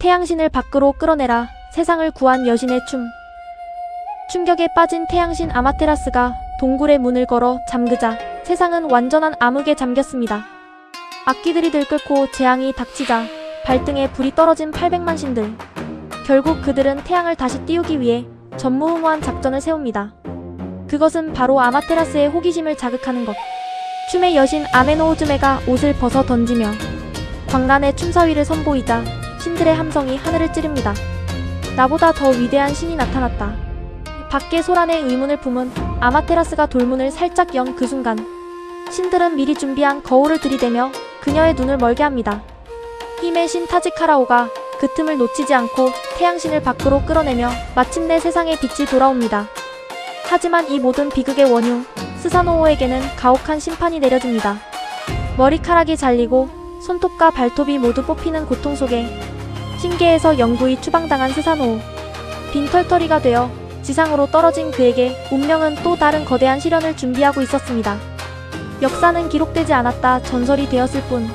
태양신을 밖으로 끌어내라 세상을 구한 여신의 춤. 충격에 빠진 태양신 아마테라스가 동굴의 문을 걸어 잠그자 세상은 완전한 암흑에 잠겼습니다. 악기들이 들끓고 재앙이 닥치자 발등에 불이 떨어진 800만 신들. 결국 그들은 태양을 다시 띄우기 위해 전무후무한 작전을 세웁니다. 그것은 바로 아마테라스의 호기심을 자극하는 것. 춤의 여신 아메노우즈메가 옷을 벗어 던지며 광란의 춤사위를 선보이자 신들의 함성이 하늘을 찌릅니다. 나보다 더 위대한 신이 나타났다. 밖에 소란의 의문을 품은 아마테라스가 돌문을 살짝 연 그 순간 신들은 미리 준비한 거울을 들이대며 그녀의 눈을 멀게 합니다. 힘의 신 타지카라오가 그 틈을 놓치지 않고 태양신을 밖으로 끌어내며 마침내 세상에 빛이 돌아옵니다. 하지만 이 모든 비극의 원흉 스사노오에게는 가혹한 심판이 내려집니다. 머리카락이 잘리고 손톱과 발톱이 모두 뽑히는 고통 속에 신계에서 영구히 추방당한 스사노오 빈털터리가 되어 지상으로 떨어진 그에게 운명은 또 다른 거대한 시련을 준비하고 있었습니다. 역사는 기록되지 않았다 전설이 되었을 뿐